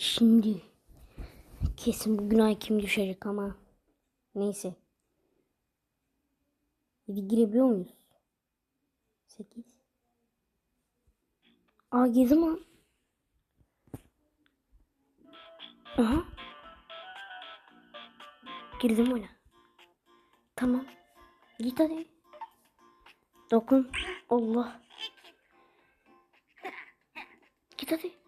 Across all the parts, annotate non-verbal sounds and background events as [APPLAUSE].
Şimdi kesin bu günah kim düşecek ama neyse. 7 girebiliyor muyuz? 8 Aa girdim lan. Aha. Girdim oyuna. Tamam. Git hadi. Dokun. Allah. Git hadi.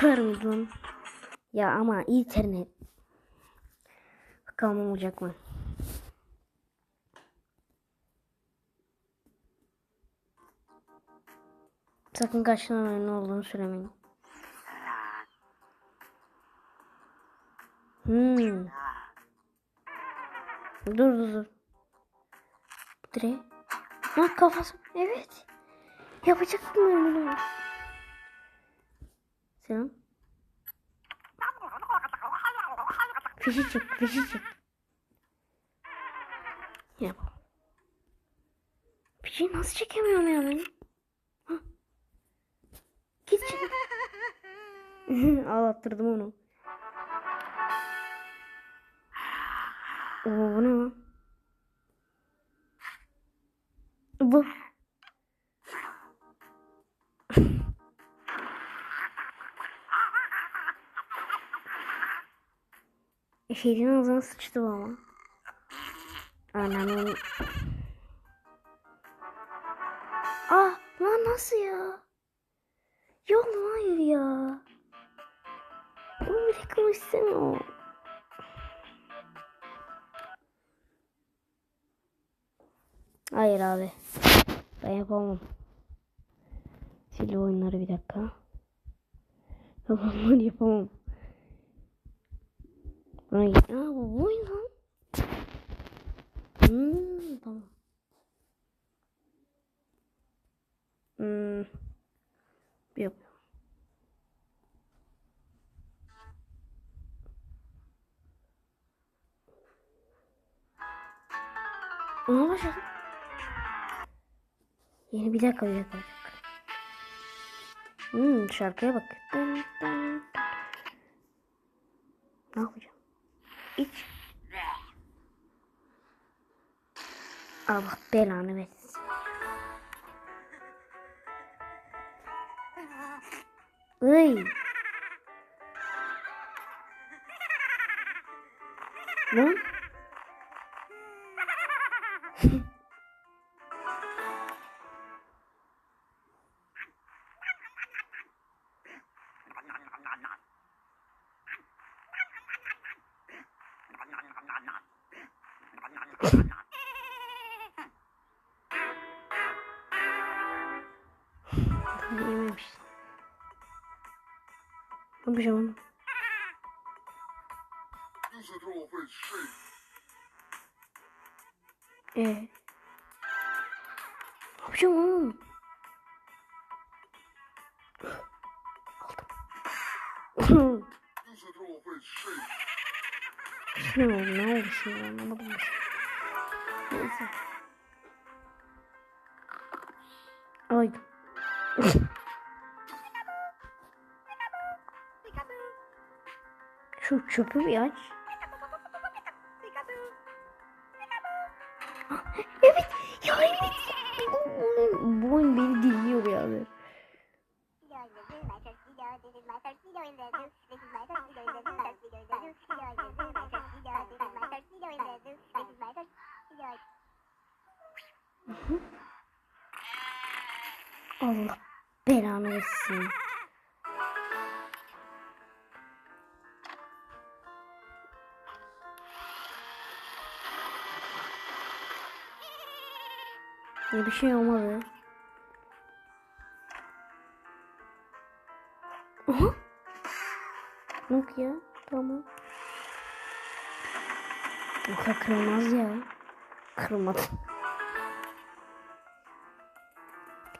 Kadar lan? Ya ama internet. Bakalım olacak mı? Sakın karşılamayın ne olduğunu söylemeyin. Hmm. Dur dur dur. Dire. Ha kafası. Evet. Yapacaktım ben bunu. Selam. Fişi çık, fişi çık. Yap. Fişi nasıl çekemiyorum ya ben? Ha. Git çık. [LAUGHS] Ağlattırdım onu. Oo bu ne lan? Bu. Şeyin ağzına sıçtı ama. Ananın. Ah lan nasıl ya? Yok lan hayır ya. Bunu bırakmak istemiyorum. Hayır abi. Ben yapamam. Sil oyunları bir dakika. Bunları yapamam. Ay, aa, bu oyun lan. Hmm, tamam. Hmm. Yok. Ona başladım. Yeni bir dakika bir dakika. Hmm, şarkıya bak. Ne yapacağım? İç. Allah belanı versin. Iy. Lan. [LAUGHS] Daha yememiş. Ne yapacağım onu? Ee. Ne yapacağım oğlum? Aldım. Straight. ne oldu? Şimdi anlamadım. Neyse. Ay. Şu çöpü bir aç. Evet. Ya evet. Bu oyun beni dinliyor yani. Allah belanı versin. Ya bir şey olmadı. Aha. Yok. Tamam. Yok kırılmaz ya. Kırılmadı.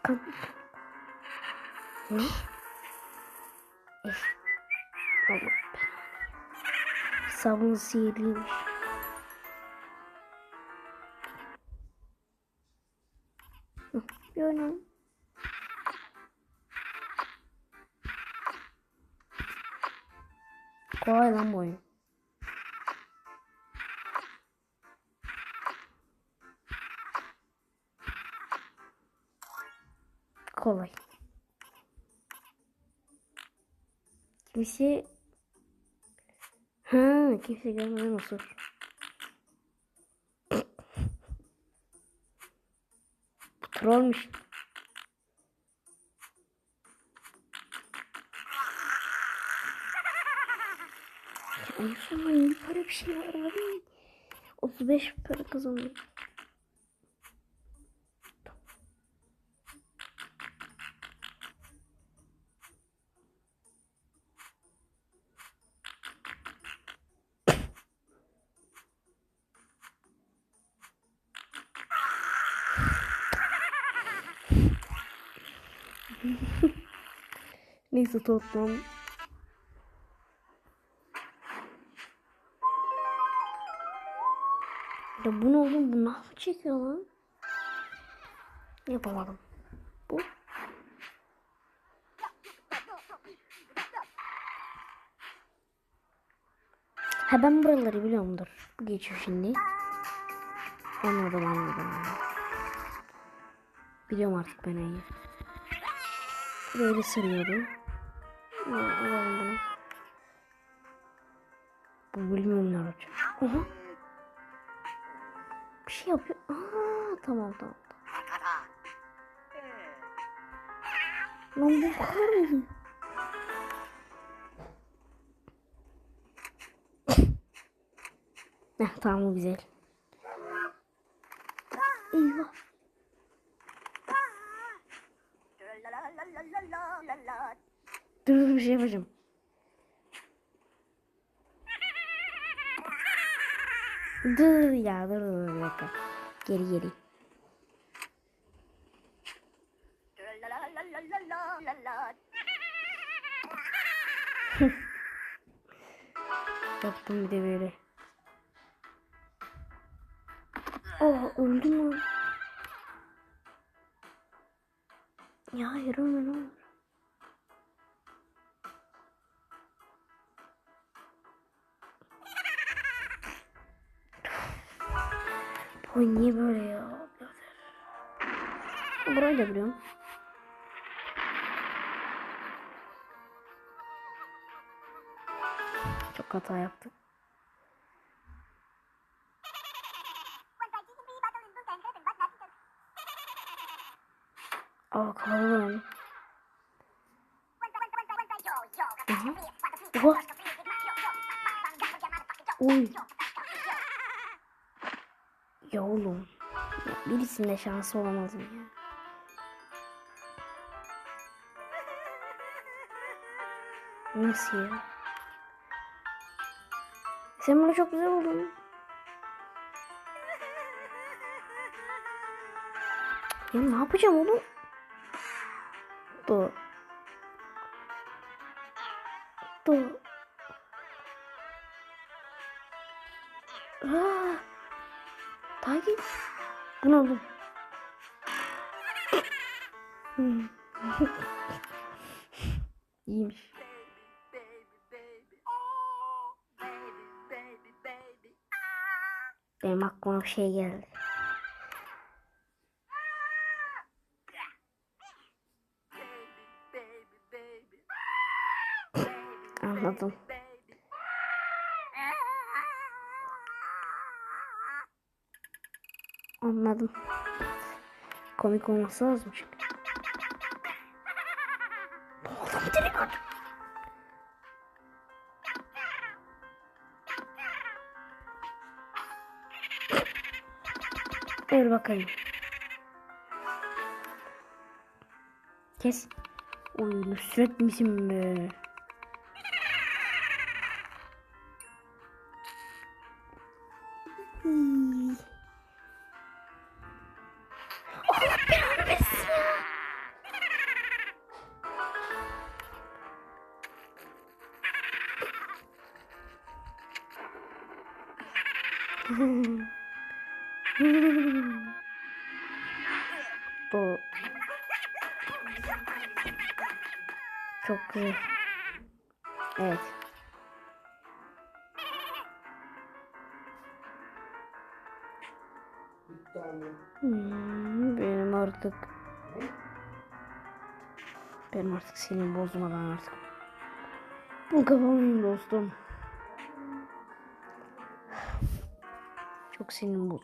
Kan. são Só uns. Eu não. Qual é, amor? Cola aí. É? Kimse Ha, kimse görmeden osur. Bu Trollmüş. İyi para bir şey var abi. 35 para kazandım. Neyse toplam Ya bu ne oğlum bu nasıl çekiyor lan? Yapamadım. Bu. Ha ben buraları biliyorumdur. Bu geçiyor şimdi. Anladım anladım. Biliyorum artık ben neyi. Böyle alalım bunu. Bu bilmiyorum ne olacak. Oha. Bir şey yapıyor. Aa, tamam tamam. Lan bu kar mı? [LAUGHS] Heh, tamam bu güzel. Eyvah. Dur dur bir şey yapacağım. Dur ya dur dur bir dakika. Geri geri. [LAUGHS] Yaptım bir de böyle. Oh öldüm mü? Ya hayır ölme ne olur. Bu oyun niye böyle ya? birader? Burayı da biliyorum. Çok hata yaptık. Aa kapalı lan. Aha. Oha. Oy. Ya oğlum. Ya birisinde şansı olamaz mı ya? Nasıl ya? Sen bana çok güzel oldun. Ya ne yapacağım oğlum? Dur. Dur. Aa, takip. Bu ne oğlum? Hmm. İyiymiş. Benim aklıma bir şey geldi. Anladım. Komik olması lazım çünkü. Direkt at. Ver bakayım. Kes. Oy Nusret misin be? [LAUGHS] Bu çok güzel. Evet. Hmm, benim artık benim artık senin bozmadan artık bu kafamın dostum. Çok.